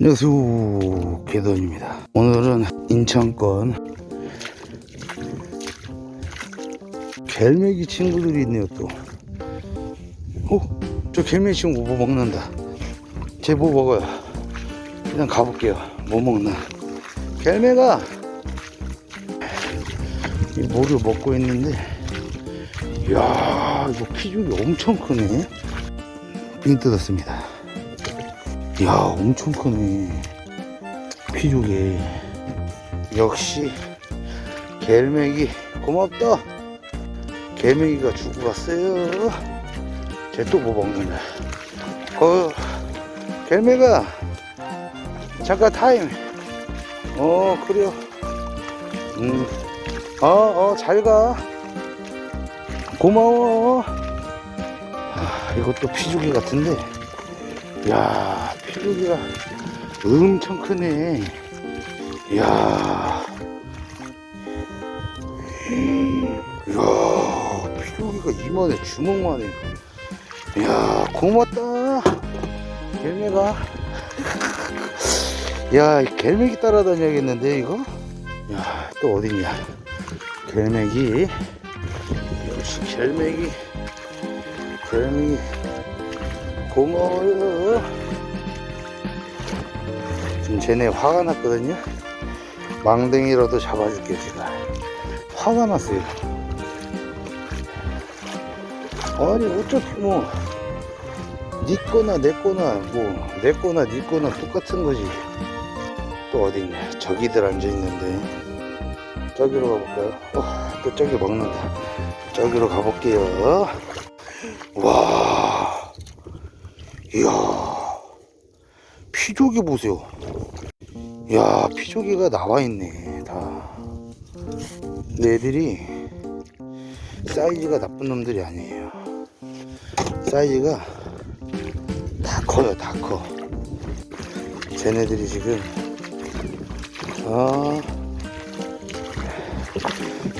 안녕하세요. 개돈입니다. 오늘은 인천권 갤매기 친구들이 있네요 또. 어? 저 갤매기 친구 뭐 먹는다. 쟤 뭐 먹어요? 일단 가볼게요. 뭐 먹나. 갤매가 이 뭐를 먹고 있는데. 이야 이거 피죽이 엄청 크네. 빙 뜯었습니다 이야. 엄청 크네. 피죽이 역시 갤매기 고맙다. 갤매기가 주고 갔어요. 쟤 또 뭐 먹는다. 어 갤매가 잠깐 타임. 어 그래요 음어어 잘가. 고마워. 아, 이것도 피죽이 같은데. 야 피죽이가 엄청 크네. 이야. 이야 피죽이가 이만해 주먹만 해. 이야 고맙다. 갤매가. 야 갤매기 따라다녀야겠는데 이거? 야 또 어딨냐? 갤매기. 역시 갤매기. 갤매기. 고마워요 지금 쟤네 화가 났거든요. 망댕이라도 잡아줄게 제가. 화가 났어요. 아니 어차피 뭐 니거나 내거나 뭐 내거나 니거나 똑같은 거지. 또 어딨냐? 저기들 앉아있는데. 저기로 가볼까요? 어, 또 저기 먹는다. 저기로 가볼게요. 와 이야 피조개 보세요. 야 피조개가 나와있네 다. 근데 애들이 사이즈가 나쁜 놈들이 아니에요. 사이즈가 다 커요 다 커. 쟤네들이 지금 아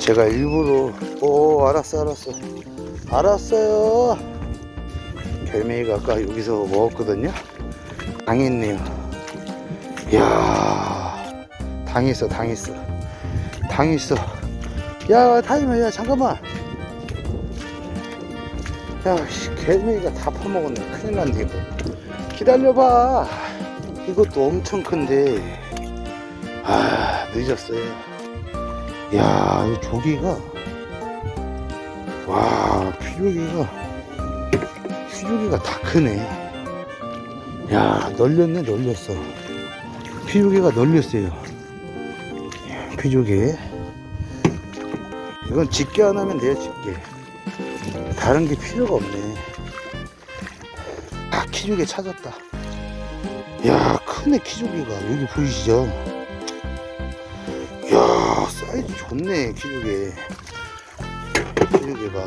제가 일부러 오 알았어 알았어. 알았어요. 갤매기가 아까 여기서 먹었거든요 당했네요. 이야 당했어 당했어. 당했어. 야 타이머 야 잠깐만. 야 씨, 갤매기가 다 퍼먹었네. 큰일 났네 이거. 기다려봐. 이것도 엄청 큰데. 아 늦었어요. 야, 이 조개가. 와, 피조개가. 피조개가 다 크네. 야, 널렸네, 널렸어. 피조개가 널렸어요. 피조개. 이건 집게 안 하면 돼요, 집게. 다른 게 필요가 없네. 아, 키조개 찾았다. 야, 크네, 키조개가. 여기 보이시죠? 이야 사이즈 좋네 키조개 키조개가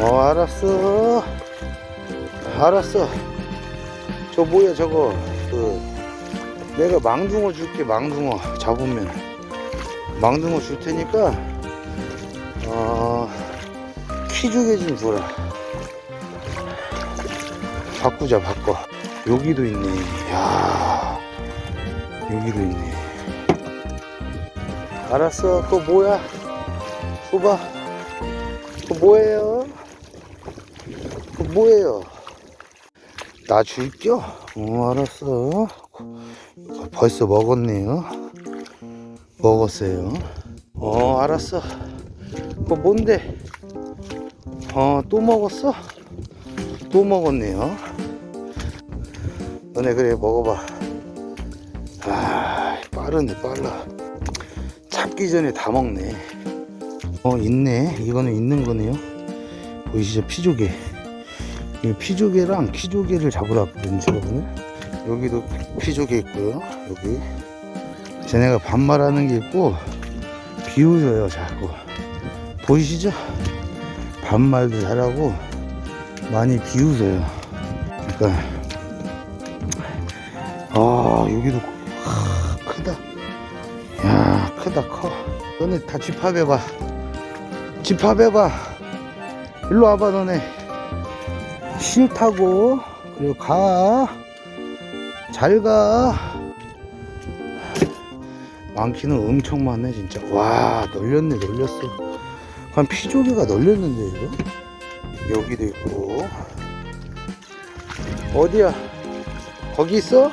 어 알았어 알았어 저 뭐야 저거 그 내가 망둥어 줄게 망둥어 잡으면 망둥어 줄 테니까 어 키조개 좀 줘라 바꾸자 바꿔 여기도 있네 야 여기도 있네. 알았어. 그거 뭐야? 줘봐. 그거 뭐예요? 그거 뭐예요? 나 줄겨? 어, 알았어. 벌써 먹었네요. 먹었어요. 어, 알았어. 그거 뭔데? 어, 또 먹었어? 또 먹었네요. 너네 그래, 먹어봐. 아 빠르네 빨라 잡기 전에 다 먹네 어 있네 이거는 있는 거네요 보이시죠 피조개 이 피조개랑 키조개를 잡으러 왔거든요 오늘 여기도 피조개 있고요 여기 쟤네가 반말하는 게 있고 비웃어요 자꾸 보이시죠 반말도 잘하고 많이 비웃어요 그러니까 아 여기도 하, 크다. 야, 크다, 커. 너네 다 집합해봐. 집합해봐. 일로 와봐, 너네. 싫다고. 그리고 가. 잘 가. 많기는 엄청 많네 진짜. 와 널렸네 널렸어. 한 피조개가 널렸는데 이거. 여기도 있고. 어디야? 거기 있어?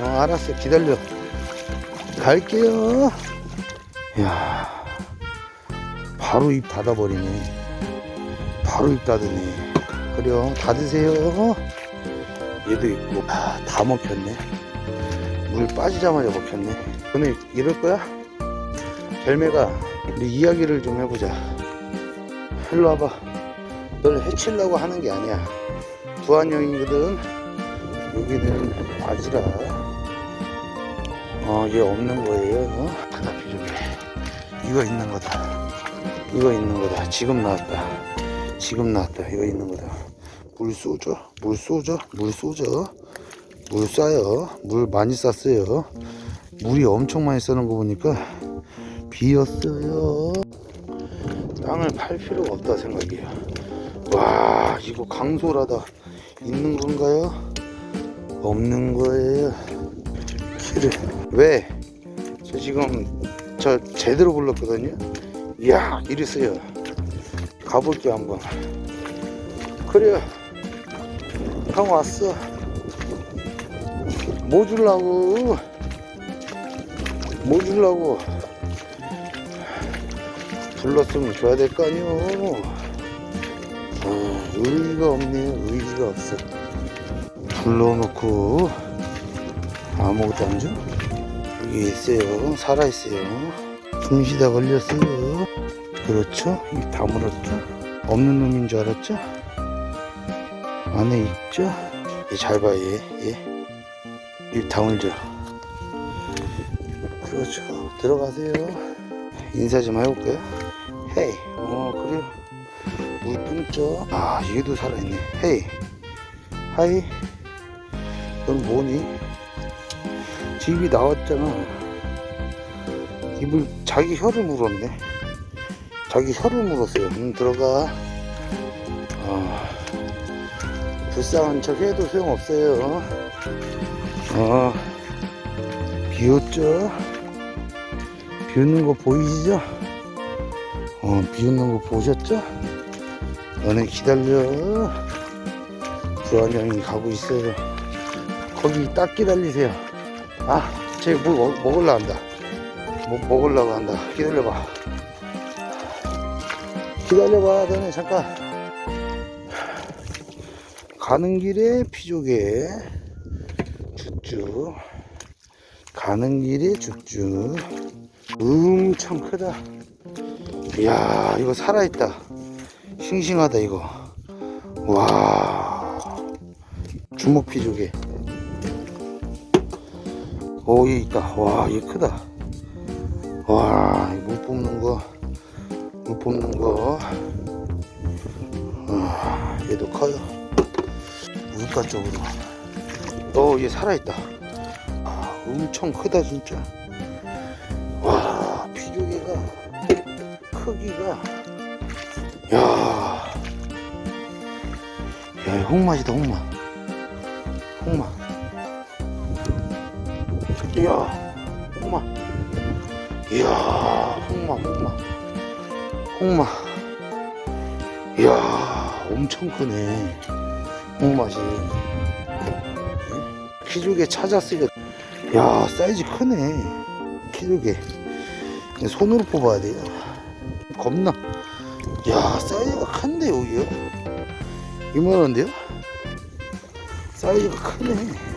어 알았어 기다려. 갈게요. 야 바로 입 닫아버리네. 바로 입 닫으네. 그래요 닫으세요. 얘도 있고 아, 다 먹혔네. 물 빠지자마자 먹혔네. 오늘 이럴 거야? 결매가 우리 이야기를 좀 해보자. 일로 와봐. 널 해치려고 하는 게 아니야. 부안형이거든. 여기는 바지라. 어, 얘 없는 거예요. 어? 바다 비조개. 이거 있는 거다. 이거 있는 거다. 지금 나왔다. 지금 나왔다. 이거 있는 거다. 물 쏘죠? 물 쏘죠? 물 쏘죠? 물 쏴요. 물 많이 쐈어요. 물이 엄청 많이 쓰는 거 보니까 비었어요. 땅을 팔 필요가 없다 생각이에요. 와, 이거 강솔하다. 있는 건가요? 없는 거예요. 키를. 왜? 저 지금 저 제대로 불렀거든요. 이야, 이랬어요. 가볼게 한번. 그래요. 형 왔어. 뭐 주려고? 뭐 주려고? 불렀으면 줘야 될 거 아니오. 아, 의의가 없네요. 의의가 없어. 불러놓고 아무것도 안 줘? 여기 있어요. 살아있어요. 둥시다 걸렸어요. 그렇죠? 입 다물었죠? 없는 놈인 줄 알았죠? 안에 있죠? 얘잘 봐, 얘. 얘. 입 다 물죠? 그렇죠. 들어가세요. 인사 좀 해볼까요? 헤이. 어, 그래요. 물 뿜죠? 아, 얘도 살아있네. 헤이. 하이. 넌 뭐니? 집이 나왔잖아. 입을, 자기 혀를 물었네. 자기 혀를 물었어요. 음, 들어가. 불쌍한 척 해도 소용없어요. 어, 비웃죠? 비웃는 거 보이시죠? 어, 비웃는 거 보셨죠? 너네 기다려. 부한 형이 가고 있어요. 거기 딱 기다리세요. 아, 쟤뭐 먹, 먹으려 한다. 뭐 먹으려고 한다. 기다려봐. 기다려봐, 너네 잠깐. 가는 길에 피조개. 쭈쭈. 가는 길에 쭈쭈. 엄청 크다. 이야, 이거 살아있다. 싱싱하다, 이거. 와. 주먹 피조개. 오, 얘 있다. 와, 얘 크다. 와, 이물 뽑는 거. 물 뽑는 거. 아, 얘도 커요. 물가 쪽으로. 어, 얘 살아있다. 아, 엄청 크다, 진짜. 와, 피조개가 크기가. 야. 야, 홍맛이다, 홍맛. 홍맛. 이야, 홍맛. 이야, 홍맛, 홍맛. 홍맛. 이야, 엄청 크네. 홍맛이. 키조개 찾았으니까. 야, 사이즈 크네. 키조개. 손으로 뽑아야 돼요. 겁나. 야, 사이즈가 큰데, 여기요? 이만한데요? 사이즈가 크네.